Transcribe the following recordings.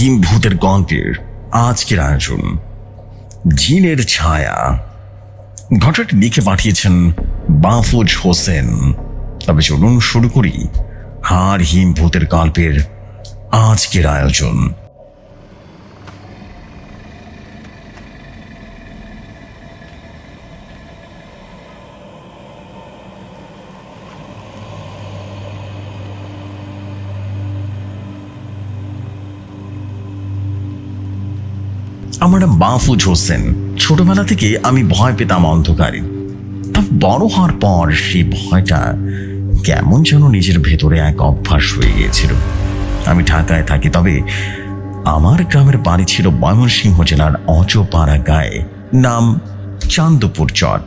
হিম ভূতের গল্পের আজকের আয়োজন। জিনের ছায়া। ঘটনাটি লিখে পাঠিয়েছেন বাফুজ হোসেন। তবে চলুন শুরু করি হার হিম ভূতের গল্পের আজকের আয়োজন। আমার নাম বাফুজ হোসেন ছোটবেলা থেকে আমি ভয় পেতাম অন্ধকারে। তা বড় হওয়ার পর সেই ভয়টা কেমন যেন নিজের ভেতরে এক অভ্যাস হয়ে গিয়েছিল। আমি ঢাকায় থাকি, তবে আমার গ্রামের বাড়ি ছিল ময়মনসিংহ জেলার অচপাড়া গায়ে, নাম চান্দপুর চর।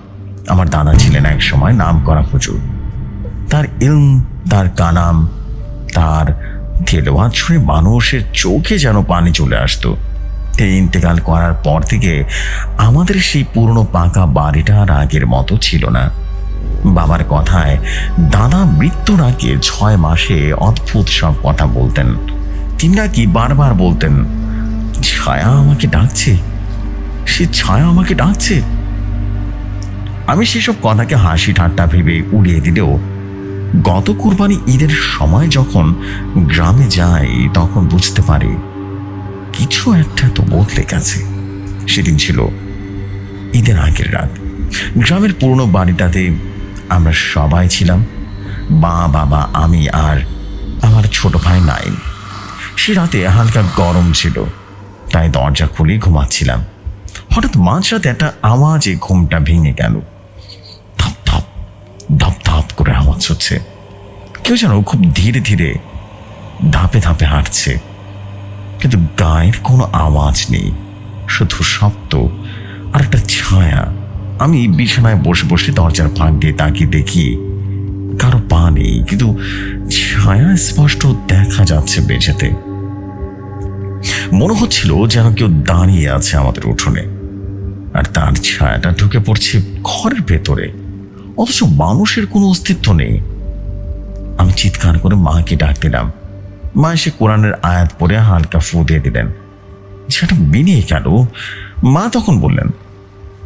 আমার দাদা ছিলেন এক সময় নাম করা হুজুর। তার ইলম, তার কানাম তার তেলোয়াত শুনে মানুষের চোখে যেন পানি চলে আসতো। তিনি ইন্তেকাল করার পর থেকে আমাদের সেই পুরনো পাকা বাড়িটা আর আগের মতো ছিল না। বাবার কথায় দাদা মৃত্যুর আগে ছয় মাসে অদ্ভুত সব কথা বলতেন তিনি নাকি বারবার বলতেন, ছায়া আমাকে ডাকছে, সে ছায়া আমাকে ডাকছে। আমি সেসব কথাকে হাসি ঠাট্টা ভেবে উড়িয়ে দিলেও গত কুরবানি ঈদের সময় যখন গ্রামে যাই তখন বুঝতে পারি কিছু একটা তো বদলে গেছে। সেদিন ছিল ঈদের আগের রাত। গ্রামের পুরনো বাড়িটাতে আমরা সবাই ছিলাম। মা, বাবা, আমি আর আমার ছোট ভাই নাইন। সে রাতে হালকা গরম ছিল, তাই দরজা খুলে ঘুমাচ্ছিলাম। হঠাৎ মাঝরাতে একটা আওয়াজে ঘুমটা ভেঙে গেল। ধপ ধপ ধপ ধপ করে আওয়াজ হচ্ছে। কেউ যেন খুব ধীরে ধীরে ধাপে ধাপে হাঁটছে। কিন্তু গায়ের কোনো আওয়াজ নেই, শুধু শব্দ আর একটা ছায়া। আমি বিছানায় বসে বসে দরজার ফাঁক দিয়ে তাকিয়ে দেখি কারও পা নেই, কিন্তু ছায়া স্পষ্ট দেখা যাচ্ছে বেঁচেতে মনে হচ্ছিল যেন কেউ দাঁড়িয়ে আছে আমাদের উঠোনে, আর তার ছায়াটা ঢুকে পড়ছে ঘরের ভেতরে। অথচ মানুষের কোনো অস্তিত্ব নেই। আমি চিৎকার করে মাকে ডাক দিলাম মা এসে কোরআনের আয়াত পরে হালকা ফু দিয়ে দিলেন। সেটা বেরিয়ে গেল। মা তখন বললেন,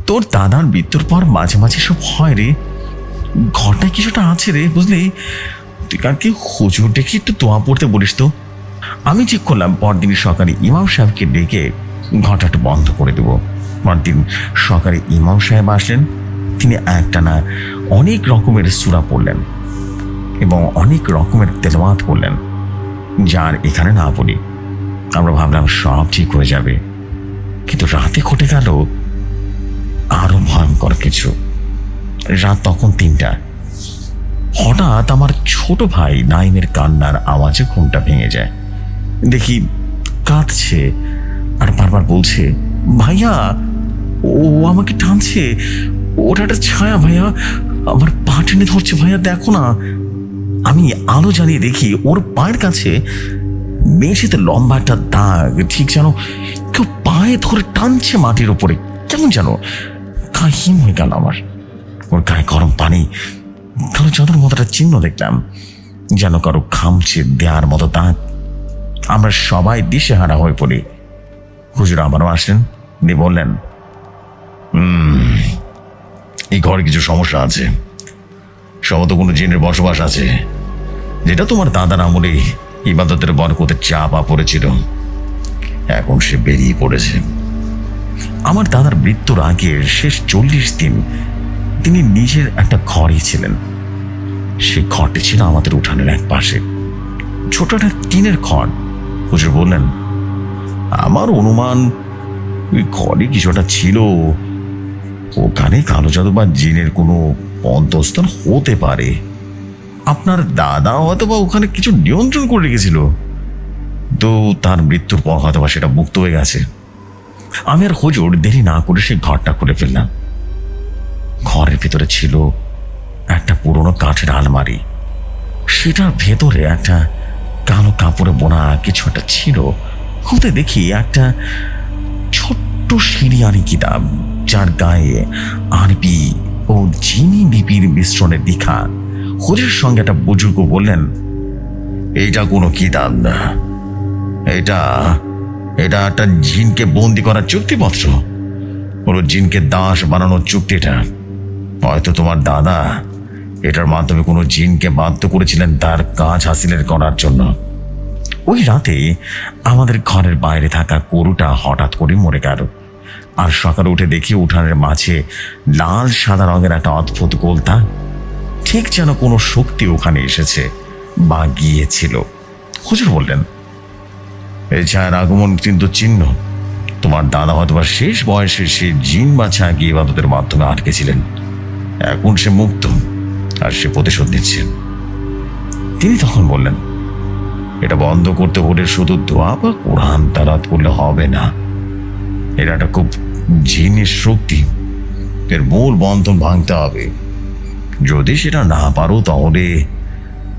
তোর দাদার মৃত্যুর পর মাঝে মাঝে সব হয় রে। ঘরটায় কিছুটা আছে রে, বুঝলি? তুই কালকে হুজুর ডেকে একটু দোয়া পড়তে বলিস তো। আমি ঠিক করলাম, পরদিন সকালে ইমাম সাহেবকে ডেকে ঘরটা বন্ধ করে দেব। পরদিন সকালে ইমাম সাহেব আসলেন। তিনি একটানা অনেক রকমের সুরা পড়লেন এবং অনেক রকমের তেলাওয়াত করলেন। যার এখানে না বলি। আমরা ভাবলাম সব ঠিক হয়ে যাবে। কিন্তু রাতে ঘটে গেল আরও ভয়ঙ্কর কিছু। রাত তখন তিনটা। হঠাৎ আমার ছোট ভাই নাইমের কান্নার আওয়াজে ঘুমটা ভেঙে যায়। দেখি কাঁদছে আর বারবার বলছে, ভাইয়া, ও আমাকে টানছে। ওটা একটা ছায়া, ভাইয়া। আমার পা টেনে ধরছে, ভাইয়া, দেখো না। আমি আলো জ্বালিয়ে দেখি ওর পায়ের কাছে মেঝেতে লম্বা একটা দাগ, ঠিক যেন কেউ পায়ে ধরে টানছে মাটির ওপরে কেমন যেন গায়ে হিম হয়ে গেল আমার। ওর গায়ে গরম পানি কারও যতর মতো একটা চিহ্ন দেখলাম, যেন কারও খামছে দেয়ার মতো দাগ। আমরা সবাই দিশেহারা হয়ে পড়ি। হুজুর আবারও আসলেন দিয়ে বললেন এই ঘরে কিছু সমস্যা আছে। সম্ভবত কোনো জিনের বসবাস আছে। যেটা তোমার দাদার আমলে ইবাদতের বরকতের চাপা পড়েছিল। এখন সে বেরিয়ে পড়েছে। আমার দাদার মৃত্যুর আগের শেষ চল্লিশ দিন তিনি নিজের একটা ঘরই ছিলেন। সে ঘরটি ছিল আমাদের উঠানের এক পাশে। ছোট একটা টিনের ঘর। হুজুর বললেন, আমার অনুমান, ওই ঘরে কিছুটা ছিল। ওখানে কালো জাদু বা জিনের কোনো অন্তস্থান হতে পারে। আপনার দাদা হয়তো বা ওখানে কিছু নিয়ন্ত্রণ করে রেখেছিল। তো তার মৃত্যুর পর হয়তো বা সেটা মুক্ত হয়ে গেছে। আমি আর হুজুর দেরি না করে সেই ঘরটা খুলে ফেললাম। ঘরের ভিতরে ছিল একটা পুরনো কাঠের আলমারি। সেটার ভেতরে একটা কালো কাপড়ে বোনা কিছু একটা ছিল। খুঁতে দেখি একটা ছোট্ট সিরিয়ানি কিতাব, যার গায়ে আরবি ও জিনি লিপির মিশ্রণের লিখা হুজুরের সঙ্গে একটা বুজুর্গ বললেন, এইটা কোনো কিতাব না। এটা এটা একটা জিনকে বন্দি করার চুক্তিপত্র। কোনো জিনকে দাস বানানোর চুক্তিটা হয়তো তোমার দাদা এটার মাধ্যমে কোনো জিনকে বাধ্য করেছিলেন তার কাজ হাসিলের করার জন্য। ওই রাতে আমাদের ঘরের বাইরে থাকা গরুটা হঠাৎ করে মরে গেল। আর সকালে উঠে দেখি উঠানের মাঝে লাল সাদা রঙের একটা অদ্ভুত গোলতা ঠিক যেন কোনো শক্তি ওখানে এসেছে বা গিয়েছিল হুজুর বললেন এই ছায়ার আগমন কিন্তু চিহ্ন। তোমার দাদা হয়তো বা শেষ বয়সে সে জিন বা ছায়া গিয়ে ইবাদতের মাধ্যমে আটকেছিলেন। এখন সে মুক্ত আর সে প্রতিশোধ নিচ্ছে। তিনি তখন বললেন, এটা বন্ধ করতে হলে শুধু দোয়া বা কোরআন তারাত করলে হবে না। এটা একটা খুব জিনের শক্তি। এর মূল বন্ধন ভাঙতে হবে। যদি সেটা না পারো তাহলে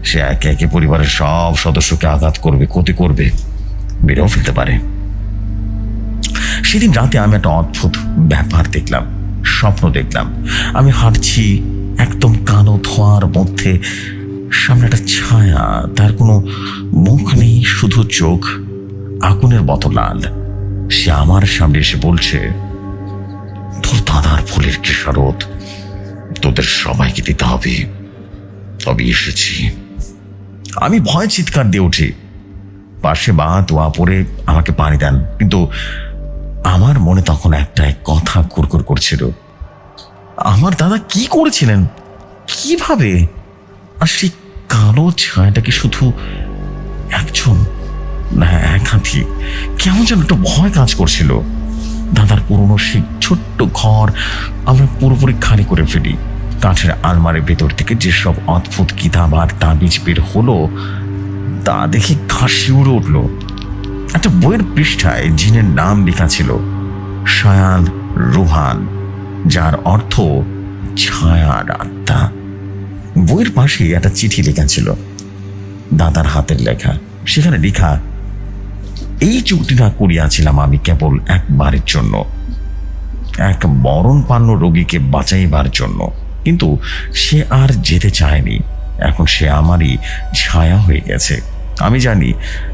সে একে একে পরিবারের সব সদস্যকে আঘাত করবে, ক্ষতি করবে বেড়েও ফেলতে পারে। সেদিন রাতে আমি একটা অদ্ভুত ব্যাপার দেখলাম, স্বপ্ন দেখলাম। আমি হাঁটছি একদম কালো ধোয়ার মধ্যে, সামনে একটা ছায়া, তার কোনো মুখ নেই, শুধু চোখ, আগুনের মতো লাল। সে আমার সামনে এসে বলছে, তোর দাদার ফুলের কেশরত তোদের সবাইকে দিতে হবে। তবে এসেছি। আমি ভয় চিৎকার দিয়ে উঠি। পাশে বা দোয়া পরে আমাকে পানি দেন। কিন্তু আমার মনে তখন একটা কথা কুরকুর করছিল। আমার দাদা কি করেছিলেন? কীভাবে? আর সেই কালো ছায়াটাকে শুধু একজন? না একাধিক কেমন যেন একটা ভয় কাজ করছিল। দাদার পুরনো সেই ছোট্ট ঘর আমরা পুরোপুরি খালি করে ফেলি। কাঠের আলমারির ভেতর থেকে যেসব অদ্ভুত কিতাব আর তাবিজ বের হলো, তা দেখে ঘাসি উড়ে উঠল। একটা বইয়ের পৃষ্ঠায় জিনের নাম লেখা ছিল শায়ান রুহান যার অর্থ ছায়ার আত্মা বইয়ের পাশে একটা চিঠি লেখা ছিল, দাদার হাতের লেখা। সেখানে লেখা এই চুক্তিটা করিয়াছিলাম আমি কেবল একবারের জন্য। এক মরণ পান্ন রোগীকে বাঁচাইবার জন্য। কিন্তু সে আর যেতে চায়নি। এখন সে আমারই ছায়া হয়ে গেছে। আমি জানি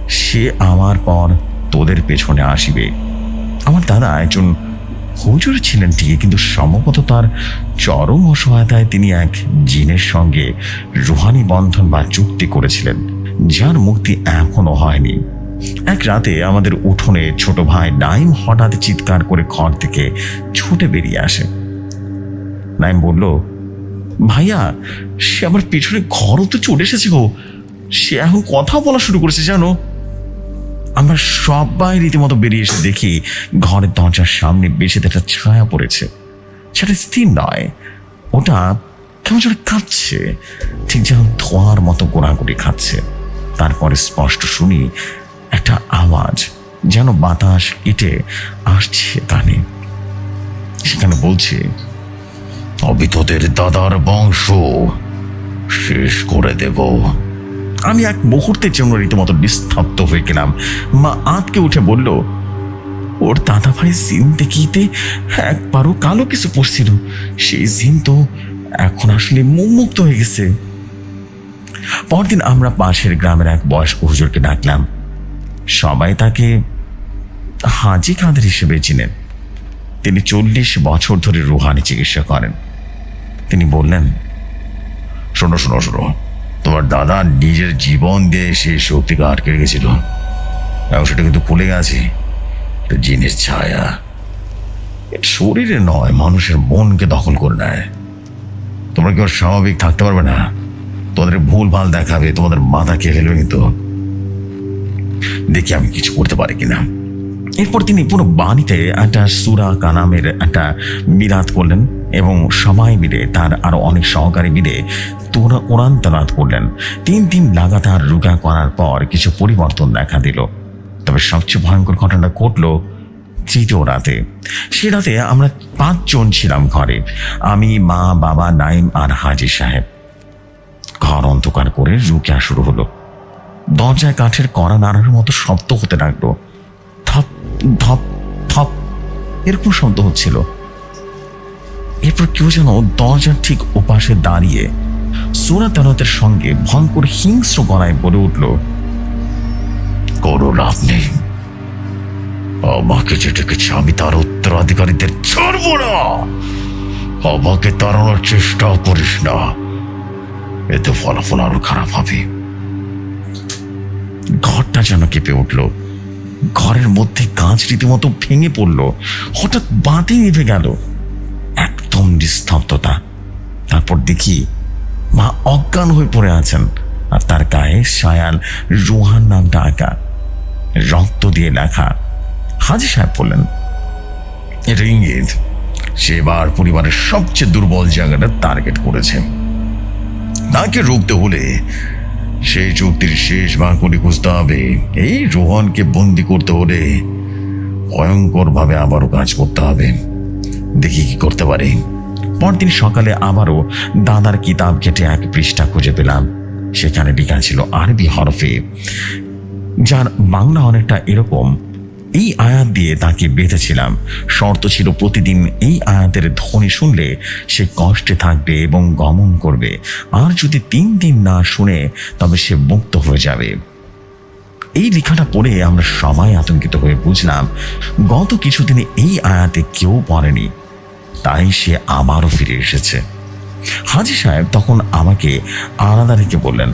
সে আমার পর তোদের পেছনে আসিবে। আমার দাদা একজন হুজুর ছিলেন ঠিকই, কিন্তু সম্ভবত তার চরম অসহায়তায় তিনি এক জিনের সঙ্গে রুহানি বন্ধন বা চুক্তি করেছিলেন, যার মুক্তি এখনও হয়নি। এক রাতে আমাদের উঠোনে ছোট ভাই নাইম হঠাৎ চিৎকার করে ঘর থেকে ছুটে বেরিয়ে আসে। নাইম বলল, ভাইয়া, সে আমার পিছনে ঘরও তো চলে এসেছে গো। সে এখন কথা বলা শুরু করেছে, জানো? আমরা সবাই রীতিমতো বেরিয়ে এসে দেখি ঘরের দরজার সামনে বেশি একটা ছায়া পড়েছে। সেটা স্থির নয়, ওটা কেমন যেন কাঁদছে ঠিক যেন ধোয়ার মতো গোড়াগুড়ি খাচ্ছে। তারপরে স্পষ্ট শুনি একটা আওয়াজ যেন বাতাস কেটে আসছে কানে। সেখানে বলছে, তবে তোদের দাদার বংশ শেষ করে দেব। আমি এক মুহূর্তের জন্য রীতিমতো নিস্তব্ধ হয়ে গেলাম। মা আঁতকে উঠে বলল, ওর দাদা ভাই জিন দেখিতে একবারও কালো কিছু পড়ছিল সেই জিন তো এখন আসলে মুক্ত হয়ে গেছে। পরদিন আমরা পাশের গ্রামের এক বয়স্ক হুজুরকে ডাকলাম সবাই তাকে হাজি কাদের হিসেবে চিনেন। তিনি চল্লিশ বছর ধরে রুহানি চিকিৎসা করেন। তিনি বললেন, শোনো শোনো শোনো, তোমার দাদা নিজের জীবন দিয়ে সেই শক্তিকে আটকে রেখেছিল। এবং সেটা কিন্তু খুলে গেছে। এটা জিনের ছায়া। এটা শরীরে নয়, মানুষের মনকে দখল করে নেয়। তোমরা কেউ স্বাভাবিক থাকতে পারবে না? তোমাদের ভুল ভালো দেখাবে, তোমাদের মাথা খেয়ে ফেলবে কিন্তু। দেখি আমি কিছু করতে পারি কিনা। এরপর তিনি পুরো বাণীতে একটা সুরা কানামের একটা মিরাত করলেন এবং সবাই মিলে তার আরও অনেক সহকারী মিলে তোরা কোরআন তালাত করলেন। তিন দিন লাগাতার রুগা করার পর কিছু পরিবর্তন দেখা দিল। তবে সবচেয়ে ভয়ঙ্কর ঘটনা ঘটলো তৃতীয় রাতে। সে রাতে আমরা পাঁচজন ছিলাম ঘরে। আমি, মা, বাবা, নাইম আর হাজি সাহেব। ঘর অন্ধকার করে রুকিয়া শুরু হলো। দরজায় কাঠের কড়া নাড়ার মতো শব্দ হতে লাগল। ধপ ধপ ধপ এরকম শব্দ হচ্ছিল। এরপর কেউ যেন দরজার ঠিক ওপাশে দাঁড়িয়ে সোনা তেরতের সঙ্গে ভয়ঙ্কর হিংস্র গলায় বলে উঠল, কোনো লাভ নেই। আমাকে যে ডেকেছে আমি তার উত্তরাধিকারীদের ছাড়বো না। আমাকে তাড়ানোর চেষ্টাও করিস না। এতে ফলাফল আরও খারাপ হবে। ঘরটা যেন কেঁপে উঠল। ঘরের মধ্যে কাঁচ রীতিমতো ভেঙে পড়ল। হঠাৎ বাতি নিভে গেল। একদম নিস্তব্ধতা। তারপর দেখি মা অজ্ঞান হয়ে পড়ে আছেন আর তার গায়ে সায়াল রোহান নামটা আঁকা। রক্ত দিয়ে লেখা। হাজি সাহেব বললেন এটা ইঙ্গিত সেবার পরিবারের সবচেয়ে দুর্বল জায়গাটা টার্গেট করেছে। তাকে রুখতে হলে সেই চুক্তির শেষ বাঁকুড়ি খুঁজতে হবে। এই রোহনকে বন্দি করতে হলে ভয়ঙ্করভাবে আবারও কাজ করতে হবে। দেখি কি করতে পারে। পরদিন সকালে আবারও দাদার কিতাব কেটে এক পৃষ্ঠা খুঁজে পেলাম। সেখানে লেখা ছিল আরবি হরফে, যার বাংলা অনেকটা এরকম এই আয়াত দিয়ে তাকে বেঁধেছিলাম। শর্ত ছিল প্রতিদিন এই আয়াতের ধ্বনি শুনলে সে কষ্টে থাকবে এবং গমন করবে। আর যদি তিন দিন না শুনে, তবে সে মুক্ত হয়ে যাবে। এই লেখাটা পড়ে আমরা সবাই আতঙ্কিত হয়ে বুঝলাম, গত কিছুদিনে এই আয়াতে কেউ পড়েনি। তাই সে আবারও ফিরে এসেছে। হাজি সাহেব তখন আমাকে আলাদা রেখে বললেন,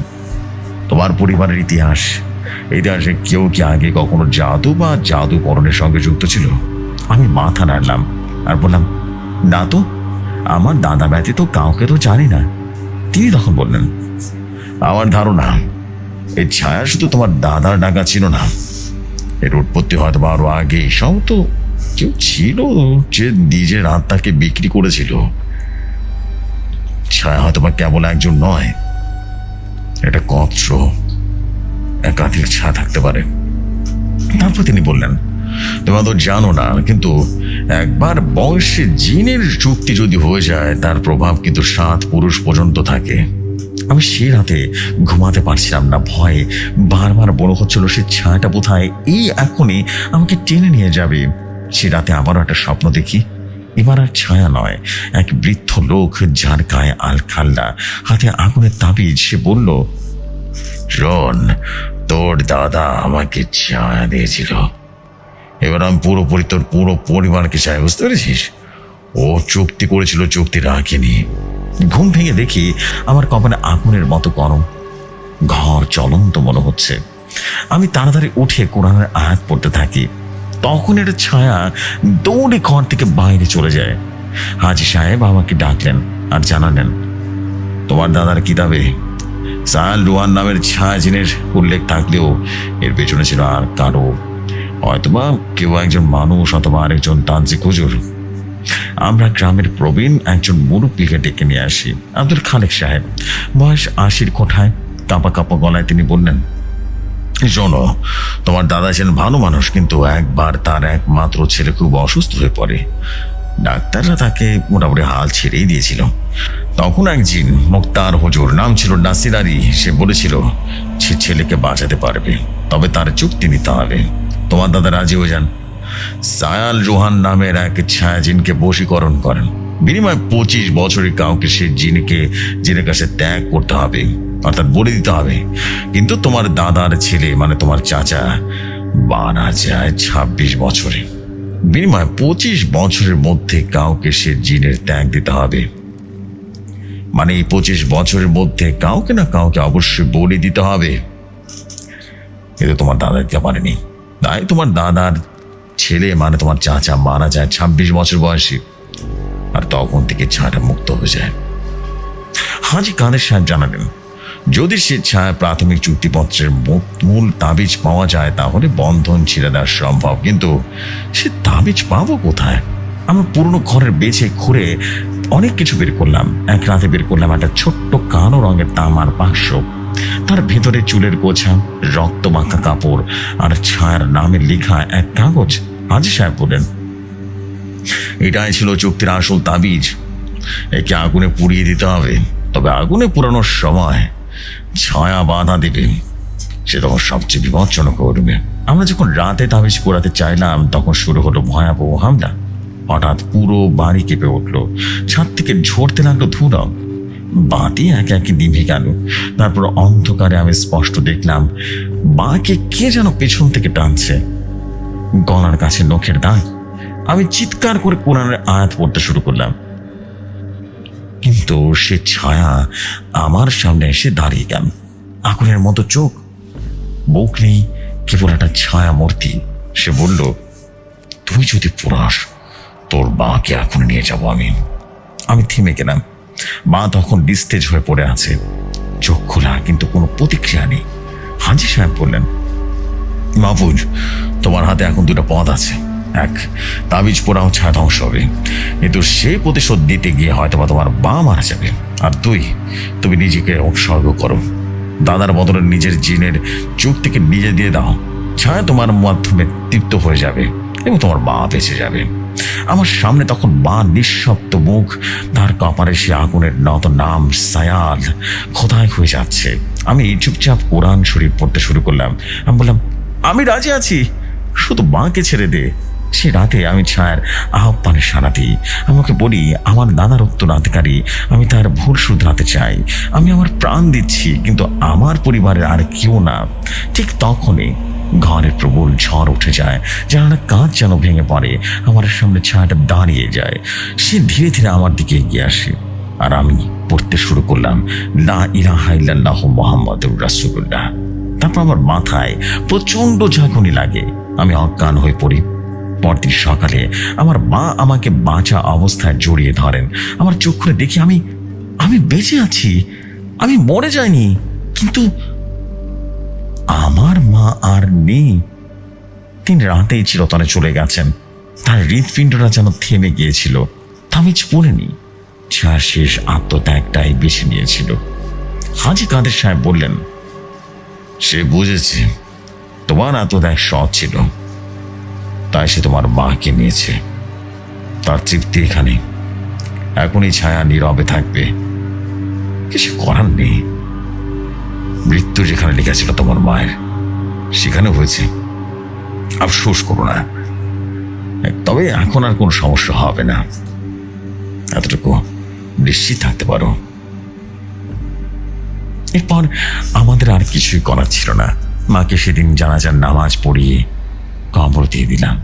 তোমার পরিবারের ইতিহাস ইতিহাসে কেউ কি আগে কখনো জাদু বা জাদুকরণের সঙ্গে যুক্ত ছিল? আমি মাথা নাড়লাম আর বললাম, না তো, আমার দাদা ব্যতীত কাউকে তো জানি না। তিনি তখন বললেন, আমার ধারণা এই ছায়া শুধু তোমার দাদার ডাকা ছিল না। এর উৎপত্তি হয়তো বা আরও আগে সব তো কেউ ছিল যে নিজের আত্মাকে বিক্রি করেছিল। ছায়া হয়তো বা কেবল একজন নয়, এটা কত্র একাধিক ছায়া থাকতে পারে। তারপর তিনি বললেন, তোমরা তো জানো না, কিন্তু একবার বয়সে জিনের চুক্তি যদি হয়ে যায়, তার প্রভাব কিন্তু সাত পুরুষ পর্যন্ত থাকে। আমি সে রাতে ঘুমাতে পারছিলাম না, ভয়ে বারবার বড় হচ্ছিল সে ছায়াটা বোধহয় এই এখনই আমাকে টেনে নিয়ে যাবে। সে রাতে আবারও একটা স্বপ্ন দেখি। এবার আর ছায়া নয়, এক বৃদ্ধ লোক, যার গায়ে আল খাল্লা হাতে আগুনের তাবিজ, সে বলল শোন তোর দাদা আমাকে ছায়া দিয়েছিল। এবার আমি পুরোপুরি তোর পুরো পরিবারকে চাই বুঝতে পেরেছিস? ও চুক্তি করেছিল, চুক্তি রাখেনি। ঘুম ভেঙে দেখি আমার কপালে আগুনের মতো গরম। ঘর চলন্ত মনে হচ্ছে। আমি তাড়াতাড়ি উঠে কোরআনের আয়াত পড়তে থাকি। তখন একটা ছায়া দৌড়ে ঘর থেকে বাইরে চলে যায়। হাজি সাহেব আমাকে ডাকলেন আর জানালেন, তোমার দাদার কিতাবে সায়াল রুয়ান নামের ছায়া জিনের উল্লেখ থাকলেও এর পেছনে ছিল আর কারও। হয়তোবা কেউ একজন মানুষ অথবা আরেকজন তান্ত্রিক হুজুর আমরা গ্রামের প্রবীণ একজন মুরব্বীকে ডেকে নিয়ে আসি, আব্দুল খালেক সাহেব। বয়স আশির কোঠায় কাঁপা কাঁপা গলায় তিনি বললেন, শোনো, তোমার দাদা ছিলেন ভালো মানুষ, কিন্তু একবার তার একমাত্র ছেলে খুব অসুস্থ হয়ে পড়ে। ডাক্তাররা তাকে মোটামুটি হাল ছেড়েই দিয়েছিল। তখন এক জিন মুক্তার হুজুর, নাম ছিল নাসির আলী, সে বলেছিল, সে ছেলেকে বাঁচাতে পারবে, তবে তার চুক্তি নিতে হবে। তোমার দাদা রাজি হয়ে যান। সায়াল রোহান নামের এক ছায়া জিনকে বশীকরণ করেন। বিনিময়ে পঁচিশ বছরের কাউকে সে জিনকে, জিনের কাছে ত্যাগ করতে হবে, অর্থাৎ বলে দিতে হবে। কিন্তু তোমার দাদার ছেলে মানে তোমার চাচা, বানা যায় ছাব্বিশ বছরে। বিনিময়ে পঁচিশ বছরের মধ্যে কাউকে সে জিনের ত্যাগ দিতে হবে। মানে এই পঁচিশ বছরের মধ্যে কাউকে না কাউকে অবশ্যই বলে দিতে হবে। কিন্তু তোমার দাদা দিতে পারেনি তাই তোমার দাদার ছেলে মানে তোমার চাচা মারা যায় ছাব্বিশ বছর বয়সে। আর তখন থেকে ছায়াটা মুক্ত হয়ে যায়। হাজি কাদের সাহেব জানালেন, যদি সে ছায়া প্রাথমিক চুক্তিপত্রের মূল তাবিজ পাওয়া যায়, তাহলে বন্ধন ছিঁড়ে দেওয়া সম্ভব। কিন্তু সে তাবিজ পাবো কোথায়? আমরা পুরনো ঘরের বেছে ঘুরে অনেক কিছু বের করলাম। এক রাতে বের করলাম একটা ছোট্ট কালো রঙের তামার বাক্স। তার ভেতরে চুলের গোছা, রক্ত মাখা কাপড় আর ছায়ার নামে লেখা এক কাগজ। হাজি সাহেব বলেন এটাই ছিল চুক্তির আসল তাবিজ। একে আগুনে পুড়িয়ে দিতে হবে। তবে আগুনে পুরানোর সময় ছায়া বাধা দেবে। সে তখন সবচেয়ে বিপজ্জনক করবে আমরা যখন রাতে তাবিজ পোড়াতে চাইলাম, তখন শুরু হলো ভয়াবহ হামলা। হঠাৎ পুরো বাড়ি কেঁপে উঠল। ছাদ থেকে ঝরতে লাগল ধুলো বাতি একে একে নিভে গেল। তারপর অন্ধকারে আমি স্পষ্ট দেখলাম, বাকে কে যেন পেছন থেকে টানছে। গলার কাছে নখের দাগ। আমি চিৎকার করে কোরআনের আয়াত পড়তে শুরু করলাম। কিন্তু সে ছায়া আমার সামনে এসে দাঁড়িয়ে গেল। আগুনের মতো চোখ। বুক নেই, কেবল একটা ছায়া মূর্তি সে বলল, তুই যদি পুরাস তোর বাকে এখন নিয়ে যাব আমি আমি থেমে গেলাম। মা তখন নিস্তেজ হয়ে পড়ে আছে। চোখ খোলা, কিন্তু কোনো প্রতিক্রিয়া নেই। হাজি সাহেব বললেন, মাহফুজ, তোমার হাতে এখন দুটো পথ আছে। এক, তাবিজ পোড়াও ছায়া ধ্বংস হবে। কিন্তু সেই প্রতিশোধ দিতে গিয়ে হয়তো বা তোমার বা মারা যাবে। আর দুই, তুমি নিজেকে উৎসর্গ করো। দাদার বদলে নিজের জিনের থেকে নিজে দিয়ে দাও। ছায়া তোমার মাধ্যমে তৃপ্ত হয়ে যাবে এবং তোমার মা বেঁচে যাবে। আমার সামনে তখন মা নিঃশব্দ মুখ, তার কপালে সে আগুনের নত নাম সায়াদ খোদাই হয়ে যাচ্ছে। আমি চুপচাপ কোরআন শরীফ পড়তে শুরু করলাম। আমি বললাম, আমি রাজি আছি। শুধু মাকে ছেড়ে দে। সে রাতে আমি ছায়ার আহ্বানে সারা দিই। আমাকে বলি, আমার দাদার উত্তরাধিকারী আমি তার ভুল শুধরাতে চাই। আমি আমার প্রাণ দিচ্ছি, কিন্তু আমার পরিবারের আর কেউ না। ঠিক তখনই ঘরের প্রবল ঝড় উঠে যায় জানালা কাঁচ যেন ভেঙে পড়ে, আমার সামনে ছায়াটা দাঁড়িয়ে যায়। সে ধীরে ধীরে আমার দিকে এগিয়ে আসে, আর আমি পড়তে শুরু করলাম, লা ইলাহা ইল্লাল্লাহ মুহাম্মাদুর রাসূলুল্লাহ। তারপর আমার মাথায় প্রচণ্ড ঝাঁকুনি লাগে, আমি অজ্ঞান হয়ে পড়ি। পরদিন সকালে আমার মা আমাকে বাঁচা অবস্থায় জড়িয়ে ধরেন। আমার চোখ খুলে দেখি আমি আমি বেঁচে আছি, আমি মরে যাইনি, কিন্তু আমার মা আর নেই। তিনি রাতেই চিরতনে চলে গেছেন। তার হৃৎপিণ্ডটা যেন থেমে গিয়েছিল। তামিজ পড়েনি যার শেষ আত্মত্যাগটাই বেছে নিয়েছিল। হাজি কাদের সাহেব বললেন, সে বুঝেছে, তোমার আত্মত্যাগ সৎ ছিল। তাই সে তোমার মাকে নিয়েছে। তার তৃপ্তি এখানে। এখনই ছায়া নীরবে থাকবে। কিছু করার নেই। মৃত্যু যেখানে লেখা ছিল তোমার মায়ের সেখানে হয়েছে। আফসোস করো না। তবে এখন আর কোনো সমস্যা হবে না। এতটুকু নিশ্চিত থাকতে পারো। এরপর আমাদের আর কিছুই করার ছিল না। মাকে সেদিন জানাজার নামাজ পড়িয়ে কবর দিয়ে দিলাম।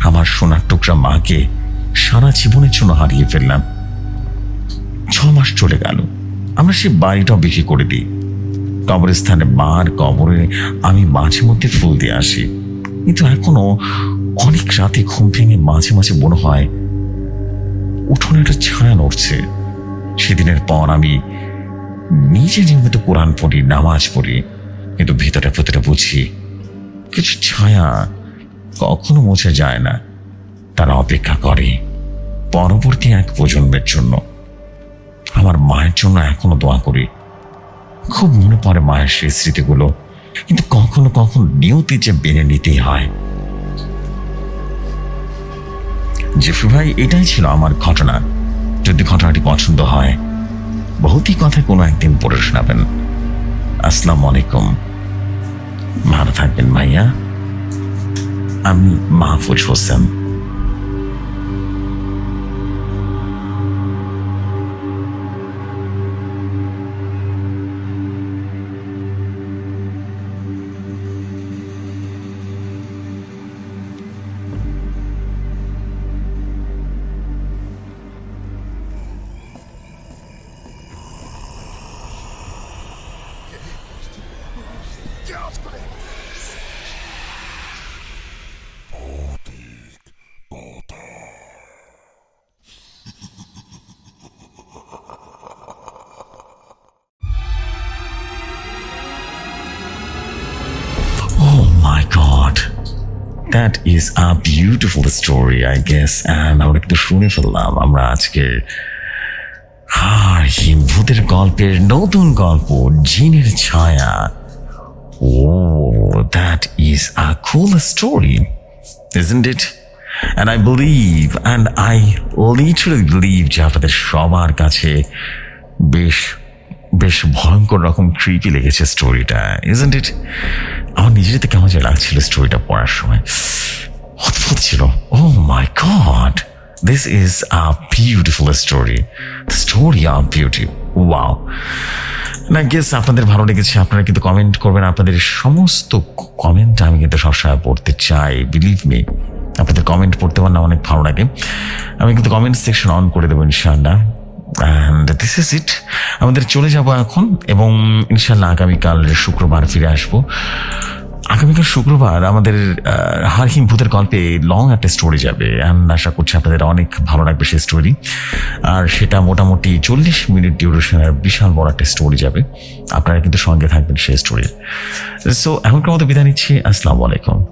আমার সোনার টুকরা মাকে সারা জীবনের জন্য হারিয়ে ফেললাম। ছ মাস চলে গেল। আমরা সে বাড়িটাও বিক্রি করে দিই। কবরস্থানে বার কবরে আমি মাঝে মধ্যে ফুল দিয়ে আসি। কিন্তু এখনও অনেক রাতে ঘুম ভেঙে মাঝে মাঝে মনে হয়, উঠোনে একটা ছায়া নড়ছে। সেদিনের পর আমি নিজে নিয়মিত কোরআন পড়ি, নামাজ পড়ি, কিন্তু ভেতরে ভেতরে বুঝি, কিছু ছায়া কখনো মুছে যায় না। তারা অপেক্ষা করে পরবর্তী এক প্রজন্মের জন্য। আমার মায়ের জন্য এখনও দোয়া করি। খুব মনে পড়ে মায়ের সেই স্মৃতিগুলো। কিন্তু কখনো কখনো নিয়তি যে বেড়ে নিতেই হয়। জেফরি ভাই, এটাই ছিল আমার ঘটনা। যদি ঘটনাটি পছন্দ হয়, বহুতই কথা কোনো একদিন পড়ে শোনাবেন। আসসালামু আলাইকুম। ভালো থাকবেন ভাইয়া। আমি Mahfuz Hossain. That is a beautiful story, I guess. And আমরা কিন্তু শুনে ফেললাম আমরা আজকে আর ভূতের গল্পের নতুন গল্প জিনের ছায়া Oh, that is a cool story, isn't it? And I believe, and I literally believe যে আপনাদের সবার কাছে বেশ বেশ ভয়ঙ্কর রকম ক্রিপি লেগেছে স্টোরিটা ইজেন্ট ইট আমার নিজের নিজেরতে কেমন যে লাগছিল স্টোরিটা পড়ার সময়, অদ্ভুত ছিল। ও my God this is a beautiful story story of beauty wow না গেস আপনাদের ভালো লেগেছে, আপনারা কিন্তু কমেন্ট করবেন। আপনাদের সমস্ত কমেন্ট আমি কিন্তু সবসময় পড়তে চাই বিলিভ মি আপনাদের কমেন্ট পড়তে পারলে অনেক ভালো লাগে। আমি কিন্তু কমেন্ট সেকশন অন করে দেবো ইনশাআল্লাহ। অ্যান্ড দিস ইজ ইট আমাদের চলে যাব এখন এবং ইনশাল্লাহ আগামীকাল শুক্রবার ফিরে আসব। আগামীকাল শুক্রবার আমাদের হারহিম ভূতের গল্পে লং একটা স্টোরি যাবে। অ্যান্ড আশা করছি আপনাদের অনেক ভালো লাগবে সেই স্টোরি আর সেটা মোটামুটি চল্লিশ মিনিট ডিউরেশনের বিশাল বড় একটা স্টোরি যাবে। আপনারা কিন্তু সঙ্গে থাকবেন সেই স্টোরির সো এখনকার মতো বিদায় নিচ্ছি। আসসালামু আলাইকুম।